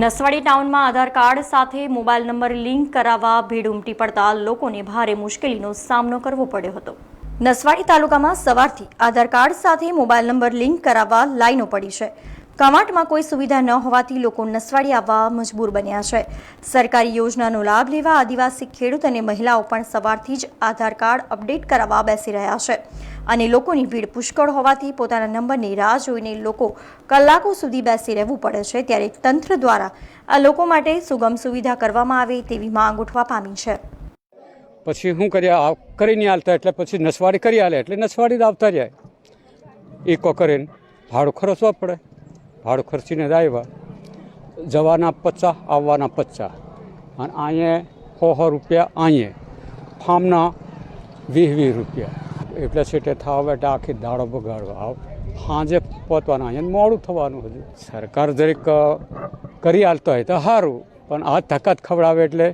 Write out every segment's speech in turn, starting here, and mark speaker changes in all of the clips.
Speaker 1: નસવાડી ટાઉનમાં આધાર કાર્ડ સાથે mobile number link કરાવવા ભીડ ઉમટી પડતા લોકોને ભારે મુશ્કેલીનો સામનો કરવો પડ્યો હતો. નસવાડી તાલુકામાં સવારથી આધાર કાર્ડ સાથે મોબાઈલ નંબર લિંક કરાવવા લાઈનો પડી છે. કવાંટમાં કોઈ સુવિધા ન હોવાથી લોકો નસવાડી આવવા મજબૂર બન્યા છે. સરકારી યોજનાનો લાભ લેવા આદિવાસી ખેડૂત અને મહિલાઓ પણ સવારથી જ આધાર કાર્ડ અપડેટ કરાવવા બેસી રહ્યા છે અને લોકોની ભીડ પુષ્કળ હોવાથી પોતાના નંબરની રાહ જોઈને લોકો કલાકો સુધી બેસી રહેવું પડે છે ત્યારે તંત્ર દ્વારા આ લોકો માટે સુગમ સુવિધા કરવામાં આવે તેવી માંગ ઉઠવા પામી છે.
Speaker 2: પછી કરીએ આ કરી નહીં હાલતા એટલે પછી નસવાડી કરી હાલે એટલે નસવાડી આવતા જાય. કો કરીને ભાડું ખર્ચવા પડે. ભાડું ખર્ચીને જ આવ્યા. જવાના પચાસ, આવવાના પચાસ. અને અહીંયા સો સો રૂપિયા અહીંયા. ફામના વીસ વીસ રૂપિયા. એટલે છેટે થવા એટલે આખી દાડો બગાડવા. આવ સાંજે પહોંચવાના. અહીંયા મોડું થવાનું હજુ. સરકાર જરીક કરી હાલતો હોય તો સારું. પણ આ તાકાત ખવડાવે એટલે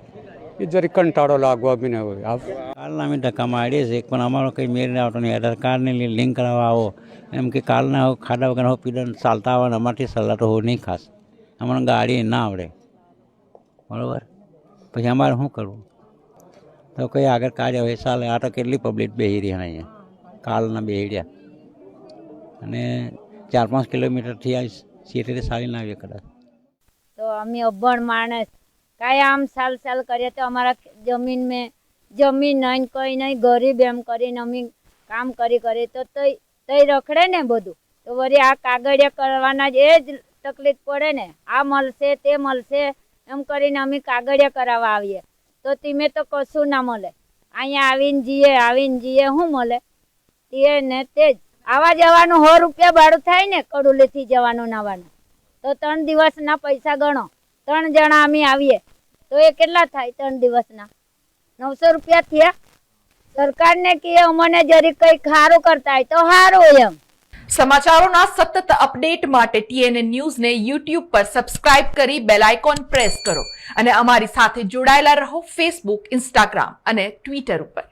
Speaker 2: એ જરી કંટાળો લાગવા બી ન હોય
Speaker 3: કાલના અમે ધક્કા મારીએ છીએ પણ અમારો કંઈ મેળ નહીં આવતો નહીં આધાર કાર્ડની લિંક કરાવવા આવો. એમ કે કાલના ખાડા વગર હો પીડા ચાલતા આવે અમારથી સલાહ તો હો નહીં ખાસ. અમારે ગાડી ના આવડે. બરાબર? પછી અમારે શું કરવું? તો કંઈ આગળ કાર્ય હોય ચાલે આ તો કેટલી પબ્લિક બેહી રહ્યા અહીંયા. કાલના બેહી રહ્યા. અને ચાર પાંચ કિલોમીટરથી આ સીટેથી ચાલીને આવીએ કદાચ.
Speaker 4: તો અમે અભણ માણસ કાંઈ આમ સાલ સાલ કરીએ તો અમારા જમીન મેં, જમીન નહીં કંઈ નહીં ગરીબ એમ કરીને અમે કામ કરી કરી તો તઈ તઈ રખડે ને બધું. તો વળી આ કાગળિયા કરવાના જ એ જ તકલીફ પડે ને. આ મળશે, તે મળશે એમ કરીને અમે કાગળિયા કરાવવા આવીએ. તો તમે તો કશું ના મળે. અહીંયા આવીને જઈએ આવીને જઈએ શું મળે? તે ને તે જ. આવા જવાનું સો રૂપિયા ભાડું થાય ને કડુલીથી જવાનું નાવાનું. તો ત્રણ દિવસના પૈસા ગણો. ત્રણ જણા અમે આવીએ. તો એ કેટલા થાય ત્રણ દિવસના? નવસો રૂપિયા થયા. સરકારને કે અમને જરી કંઈક સારું કરતા હોય તો સારું એમ.
Speaker 5: સમાચારોના સતત અપડેટ માટે ટીએનએ ન્યૂઝને યુટ્યુબ પર સબસ્ક્રાઇબ કરી બેલ આઇકોન પ્રેસ કરો અને અમારી સાથે જોડાયેલા રહો ફેસબુક, ઇન્સ્ટાગ્રામ અને ટ્વિટર ઉપર.